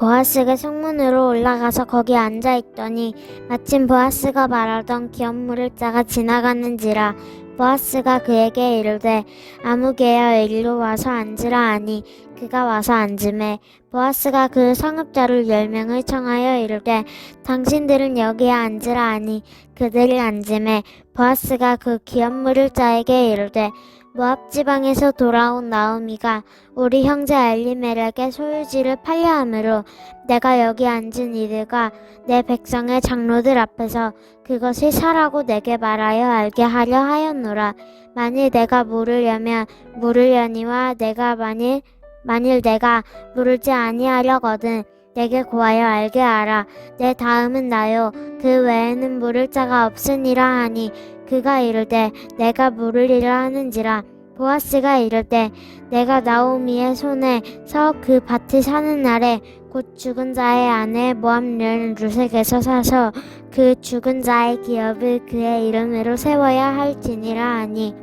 보아스가 성문으로 올라가서 거기 앉아 있더니 마침 보아스가 말하던 기업물을 짜가 지나가는지라 보아스가 그에게 이르되 아무개여 일로 와서 앉으라 하니 그가 와서 앉음에 보아스가 그 상업자를 열 명을 청하여 이르되 당신들은 여기에 앉으라 하니 그들이 앉음에 보아스가 그 기업물을 자에게 이르되 모압 지방에서 돌아온 나오미가 우리 형제 엘리멜에게 소유지를 팔려 함으로 내가 여기 앉은 이들과 내 백성의 장로들 앞에서 그것이 사라고 내게 말하여 알게 하려 하였노라. 만일 내가 물으려면 물으려니와 내가 만일 만일 내가 물을지 아니하려거든 내게 구하여 알게 하라. 내 다음은 나요. 그 외에는 물을 자가 없으니라 하니 그가 이르되 내가 물으리라 하는지라. 보아스가 이르되 내가 나오미의 손에 서 그 밭을 사는 날에 곧 죽은 자의 아내 모함녀는 루색에서 사서 그 죽은 자의 기업을 그의 이름으로 세워야 할지니라 하니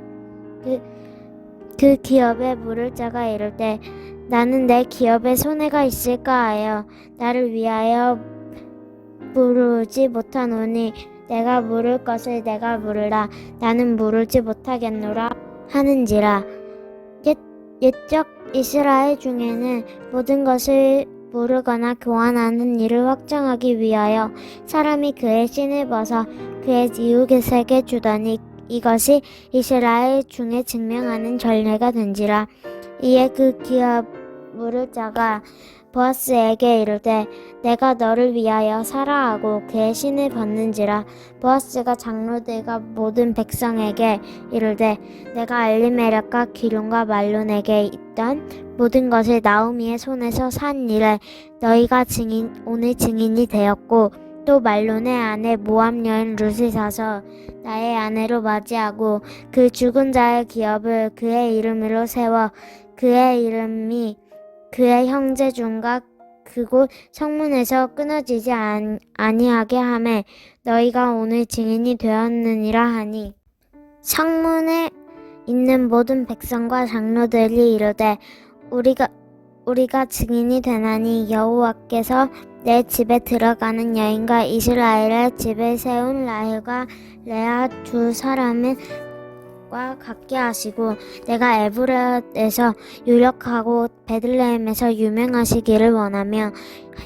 그, 그 기업에 물을 자가 이르되 나는 내 기업에 손해가 있을까 하여 나를 위하여 물으지 못하노니 내가 물을 것을 내가 물으라. 나는 물으지 못하겠노라 하는지라. 옛, 옛적 이스라엘 중에는 모든 것을 모르거나 교환하는 일을 확정하기 위하여 사람이 그의 신을 벗어 그의 이웃에게 주더니 이것이 이스라엘 중에 증명하는 전례가 된지라. 이에 그 기업 물을 자가 보아스에게 이르되 내가 너를 위하여 사라 하고 그의 신을 벗는지라. 보아스가 장로들과 모든 백성에게 이르되 내가 알리메렉과 기lum과 말론에게 있던 모든 것을 나오미의 손에서 산 일에 너희가 증인 오늘 증인이 되었고 또 말론의 아내 모함 여인 룻을 사서 나의 아내로 맞이하고 그 죽은 자의 기업을 그의 이름으로 세워 그의 이름이 그의 형제 중과 그곳 성문에서 끊어지지 안, 아니하게 하매 너희가 오늘 증인이 되었느니라 하니. 성문에 있는 모든 백성과 장로들이 이르되 우리가 우리가 증인이 되나니 여호와께서 내 집에 들어가는 여인과 이스라엘의 집을 세운 라헬과 레아 두 사람을 과 같게 하시고 내가 에브라에서 유력하고 베들레헴에서 유명하시기를 원하며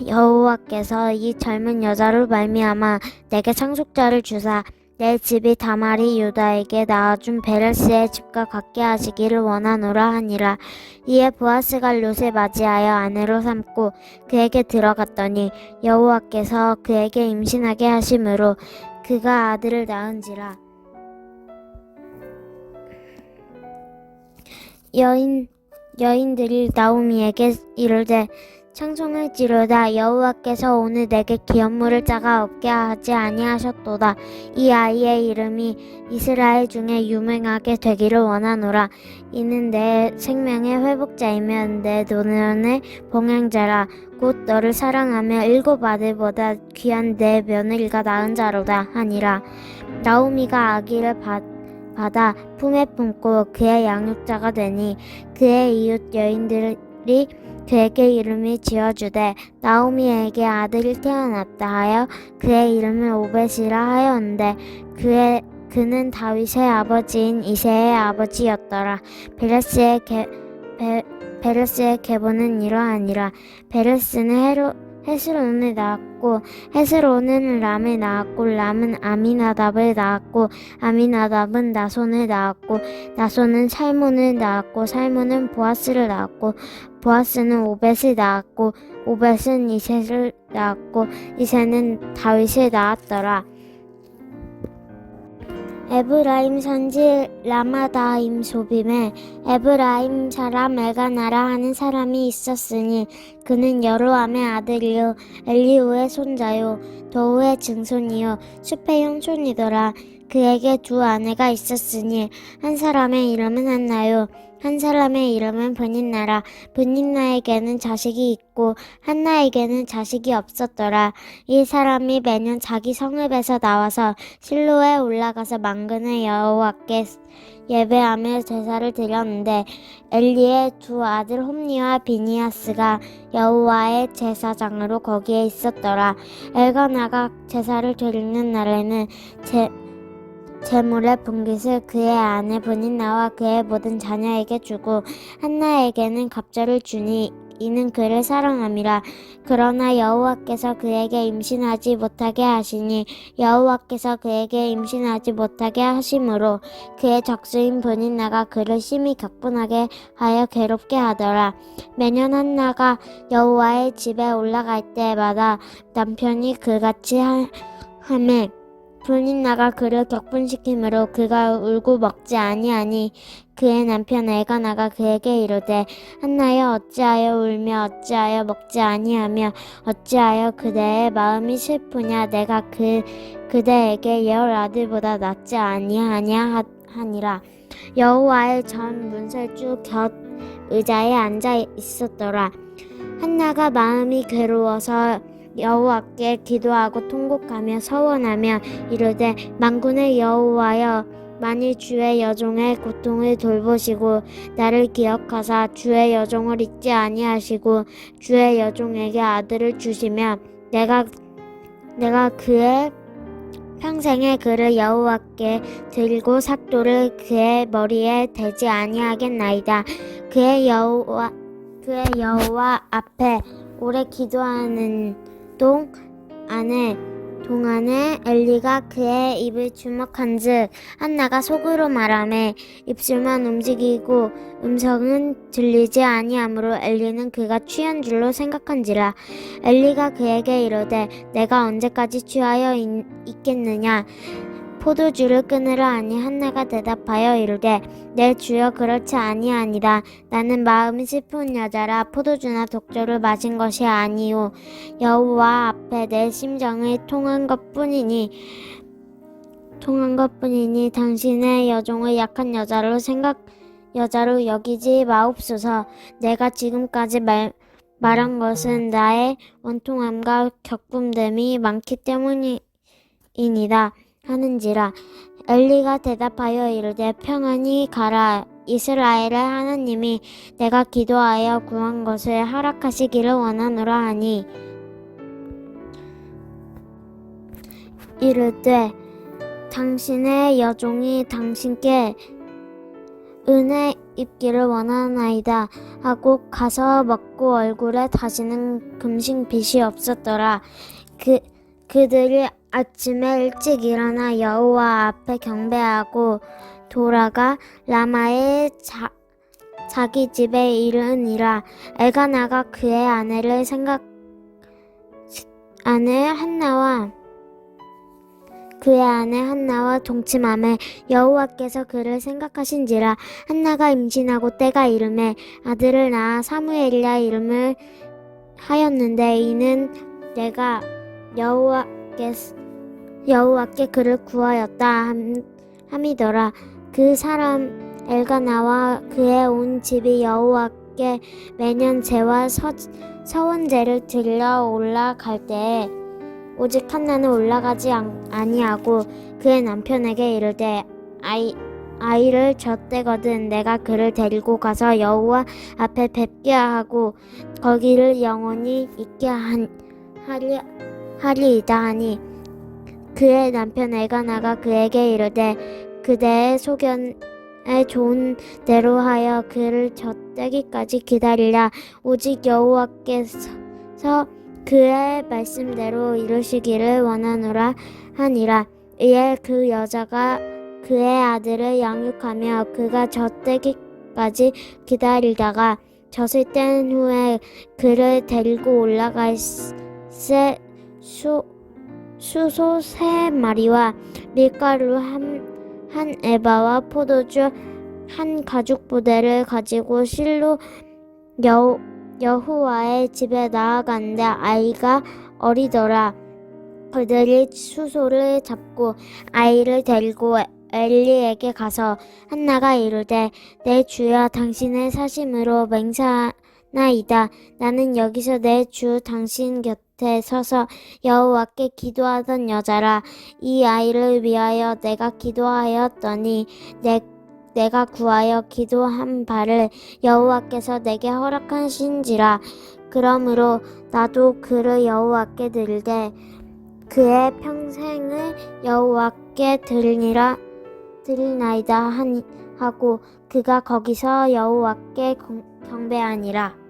여호와께서 이 젊은 여자로 말미암아 내게 상속자를 주사 내 집이 다말이 유다에게 낳아준 베레스의 집과 같게 하시기를 원하노라 하니라. 이에 보아스가 롯을 맞이하여 아내로 삼고 그에게 들어갔더니 여호와께서 그에게 임신하게 하심으로 그가 아들을 낳은지라 여인 여인들이 나오미에게 이르되 청송할지로다 여호와께서 오늘 내게 기업물을 짜가 없게 하지 아니하셨도다. 이 아이의 이름이 이스라엘 중에 유명하게 되기를 원하노라. 이는 내 생명의 회복자이며 내 노년의 봉양자라. 곧 너를 사랑하며 일곱 아들보다 귀한 내 며느리가 낳은 자로다 하니라. 나오미가 아기를 받 받아 품에 품고 그의 양육자가 되니 그의 이웃 여인들이 그에게 이름을 지어주되 나오미에게 아들이 태어났다 하여 그의 이름을 오벳이라 하였는데 그의 그는 다윗의 아버지인 이세의 아버지였더라. 베레스의 개, 베, 베레스의 계보는 이러하니라. 베레스는 헤로 헤스론을 낳았고 헤스론은 람을 낳았고 람은 아미나답을 낳았고 아미나답은 나손을 낳았고 나손은 살몬을 낳았고 살몬은 보아스를 낳았고 보아스는 오벳을 낳았고 오벳은 이셋을 낳았고 이셋은 다윗을 낳았더라 에브라임 선지 라마다임 소빔에 에브라임 사람 엘가나라 하는 사람이 있었으니 그는 여로함의 아들이요 엘리우의 손자요 도우의 증손이요 숲의 형손이더라 그에게 두 아내가 있었으니 한 사람의 이름은 한나요 한 사람의 이름은 브닌나라 브닌나에게는 자식이 있고 한나에게는 자식이 없었더라 이 사람이 매년 자기 성읍에서 나와서 실로에 올라가서 망근의 여호와께 예배하며 제사를 드렸는데 엘리의 두 아들 홈니와 비니아스가 여호와의 제사장으로 거기에 있었더라. 엘가나가 제사를 드리는 날에는 제 제물의 분깃을 그의 아내 브닌나와 그의 모든 자녀에게 주고 한나에게는 갑절을 주니 이는 그를 사랑함이라. 그러나 여호와께서 그에게 임신하지 못하게 하시니 여호와께서 그에게 임신하지 못하게 하심으로 그의 적수인 브닌나가 그를 심히 격분하게 하여 괴롭게 하더라. 매년 한나가 여호와의 집에 올라갈 때마다 남편이 그같이 하, 하매 브닌나가 그를 격분시키므로 그가 울고 먹지 아니하니 그의 남편 엘가나가 그에게 이르되 한나여 어찌하여 울며 어찌하여 먹지 아니하며 어찌하여 그대의 마음이 슬프냐? 내가 그 그대에게 예언 아들보다 낫지 아니하냐 하- 하니라. 여호와의 전 문설주 곁 의자에 앉아 있었더라. 한나가 마음이 괴로워서 여호와께 기도하고 통곡하며 서원하며 이르되 만군의 여호와여 만일 주의 여종의 고통을 돌보시고 나를 기억하사 주의 여종을 잊지 아니하시고 주의 여종에게 아들을 주시면 내가 내가 그의 평생에 그를 여호와께 들고 삭도를 그의 머리에 대지 아니하겠나이다. 그의 여호와 그의 여호와 앞에 오래 기도하는 동 안에 동안에 엘리가 그의 입을 주목한즉 한나가 속으로 말하매 입술만 움직이고 음성은 들리지 아니하므로 엘리는 그가 취한 줄로 생각한지라 엘리가 그에게 이르되 내가 언제까지 취하여 있, 있겠느냐 포도주를 끊으라 하니 한나가 대답하여 이르되 내 주여 그렇지 아니하니라. 나는 마음이 슬픈 여자라 포도주나 독주를 마신 것이 아니요 여호와 앞에 내 심정을 통한 것뿐이니 통한 것뿐이니 당신의 여종을 약한 여자로 생각 여자로 여기지 마옵소서. 내가 지금까지 말 말한 것은 나의 원통함과 격분됨이 많기 때문이니라 하는지라 엘리가 대답하여 이르되 평안히 가라. 이스라엘의 하나님이 내가 기도하여 구한 것을 허락하시기를 원하노라 하니. 이르되 당신의 여종이 당신께 은혜 입기를 원하나이다 하고 가서 먹고 얼굴에 다시는 금식 빛이 없었더라. 그 그들이 아침에 일찍 일어나 여호와 앞에 경배하고 돌아가 라마의 자, 자기 집에 이르니라. 엘가나가 그의 아내를 생각 아내 한나와 그의 아내 한나와 동침함에 여호와께서 그를 생각하신지라. 한나가 임신하고 때가 이름에 아들을 낳아 사무엘이라 이름을 하였는데 이는 내가 여호와께 여호와께 그를 구하였다 함, 함이더라. 그 사람 엘가나와 그의 온 집이 여호와께 매년 제와 서, 서원제를 드리러 올라갈 때에 오직 한나는 올라가지 안- 아니하고 그의 남편에게 이르되 아이 아이를 젖대거든 내가 그를 데리고 가서 여호와 앞에 뵙게 하고 거기를 영원히 있게 한, 하리 하리이다 하니 그의 남편 엘가나가 그에게 이르되 그대의 소견에 좋은 대로 하여 그를 젖대기까지 기다리라. 오직 여호와께서 그의 말씀대로 이루시기를 원하노라 하니라. 이에 그 여자가 그의 아들을 양육하며 그가 젖대기까지 기다리다가 젖을 뗀 후에 그를 데리고 올라갈 새 수, 수소 세 마리와 밀가루 한, 한 에바와 포도주 한 가죽 부대를 가지고 실로 여, 여호와의 집에 나아갔는데 아이가 어리더라. 그들이 수소를 잡고 아이를 데리고 엘리에게 가서 한나가 이르되 내 주여 당신의 사심으로 맹사 나이다. 나는 여기서 내 주 당신 곁에 서서 여호와께 기도하던 여자라. 이 아이를 위하여 내가 기도하였더니 내 내가 구하여 기도한 바를 여호와께서 내게 허락하신지라. 그러므로 나도 그를 여호와께 드리되 그의 평생을 여호와께 드리니라 드리나이다 하고 그가 거기서 여호와께 경- 경배하니라